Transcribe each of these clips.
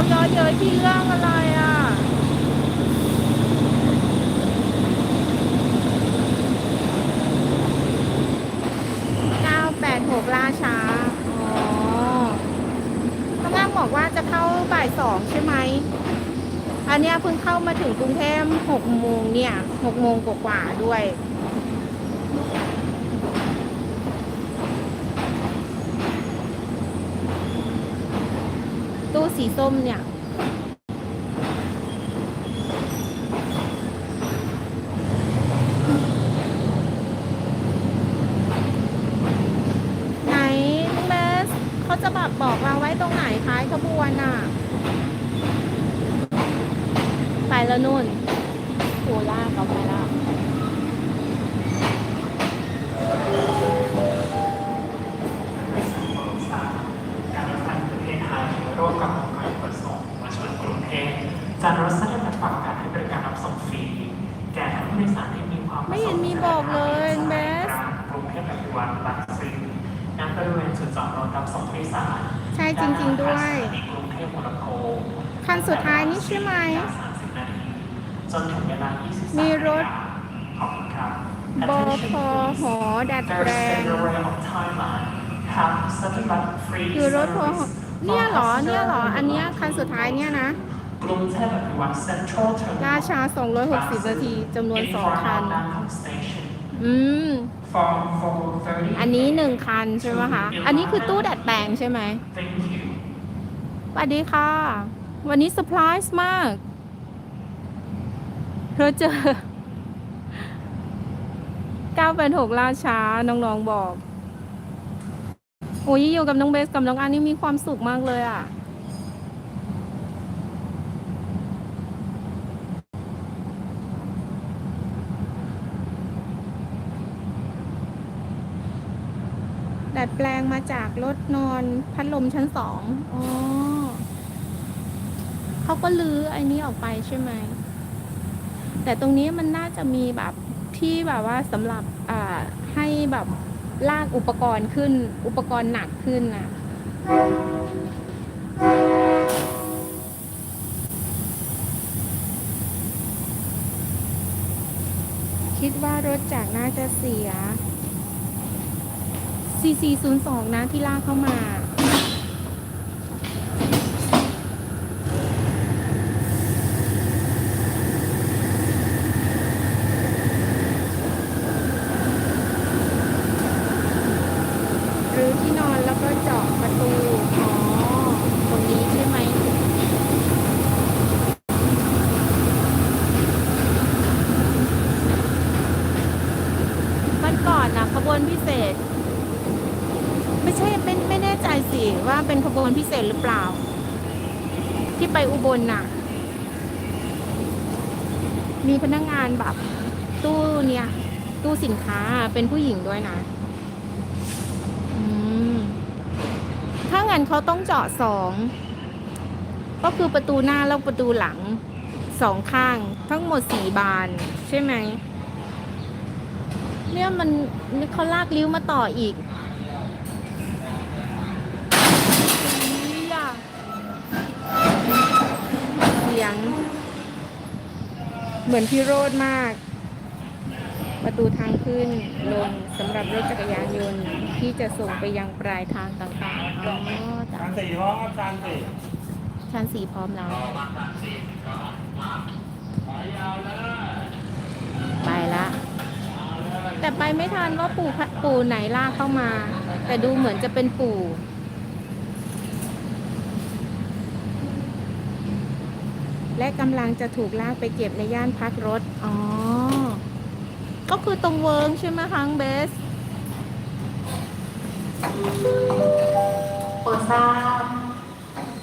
เขาเยอะเยอะที่เรื่องอะไรอะลาช้า อ๋อข้างล่างบอกว่าจะเข้าบ่ายสองใช่ไหม อันนี้เพิ่งเข้ามาถึงกรุงเทพหกโมงเนี่ยหกโมงกว่าๆด้วย ตู้สีส้มเนี่ย ไหนน้องเบสเขาจะแบบบอกเราไว้ตรงไหนท้ายขบวนอะ ไปแล้วนู่นโคราเขาไปแล้ว ไม่เห็นมีบอกเลยเบสกรุงเทพปัจจุบันบางซื่อณบริเวณจุดจอดรถรับส่งผู้โดยสารใช่จริง ๆ ด้วยด้านหน้าสถานีกรุงเทพหัวลำโพงคันสุดท้ายนี่ใช่ไหม30นาทีจนถึงเวลา23มีรถขอบคุณครับบพหอดัดแปลงคือรถพอเนี่ยเหรอ เนี่ยเหรอ อันเนี้ยคันสุดท้ายเนี่ยนะ กรุงเทพอภิวัตเซ็นทรัลเทอร์มินอลราชา 260 นาที จำนวน 2 คัน อืม อันนี้ 1 คันใช่ไหมคะ อันนี้คือตู้ดัดแปลงใช่ไหม Thank you สวัสดีค่ะ วันนี้เซอร์ไพรส์มากเธอเจอ986ราชาน้องๆบอก โอ้ยอยู่กับน้องเบสกับน้องอันนี่มีความสุขมากเลยอะ ดัดแปลงมาจากรถนอนพัดลมชั้นสองอ๋อเขาก็ลื้อไอ้นี้ออกไปใช่ไหม แต่ตรงนี้มันน่าจะมีแบบที่แบบว่าสำหรับอ่าให้แบบลากอุปกรณ์ขึ้น อุปกรณ์หนักขึ้นนะคิดว่ารถจากน่าจะเสีย 4402 นะที่ลากเข้ามา หรือที่นอนแล้วก็เจาะประตู อ๋อ ตรงนี้ใช่ไหม วันก่อนนะขบวนพิเศษ ไม่ใช่เป็นไม่แน่ใจสิว่าเป็นขบวนพิเศษหรือเปล่า ที่ไปอุบลน่ะ มีพนักงานแบบตู้เนี่ย ตู้สินค้าเป็นผู้หญิงด้วยนะถ้างั้นเขาต้องเจาะสองก็คือประตูหน้าแล้วประตูหลังสองข้าง ทั้งหมดสี่บาน ใช่ไหมเนี่ยมันเขาลากลิ้วมาต่ออีกอีหยะเสียง เหมือนพี่โรดมาก ประตูทางขึ้นลงสำหรับรถจักรยานยนต์ที่จะส่งไปยังปลายทางต่างๆอ๋อจ้ะจานสี่พร้อมครับจานสี่ชั้นสี่พร้อมแล้ว ไปละ แต่ไปไม่ทันว่าปู่พะปู่ไหนลากเข้ามา แต่ดูเหมือนจะเป็นปู่ และกำลังจะถูกลากไปเก็บในย่านพักรถ อ๋อ ก็คือตรงเวิร์งใช่ไหมคะเบสโปรดทราบ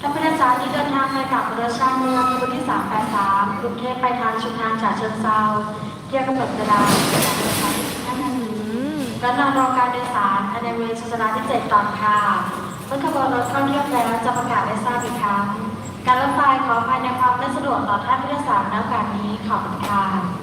ท่านผู้โดยสารที่เดินทางไปกับเรือช่าเมืองบนที่383กรุงเทพไปทางชุมทางฉะเชิงเซาเที่ยวกำหนดเวลาการเดินทางท่านนาทีอืมและนำรอการโดยสารภายในเวลาโฆษณาที่7ตอนค่ะเมื่อขบวนรถเข้าเทียบแล้วจะประกาศให้ทราบอีกครั้ง การรถไฟขออภัยในความไม่สะดวกต่อท่านผู้โดยสารในโอกาสนี้ขอบคุณค่ะ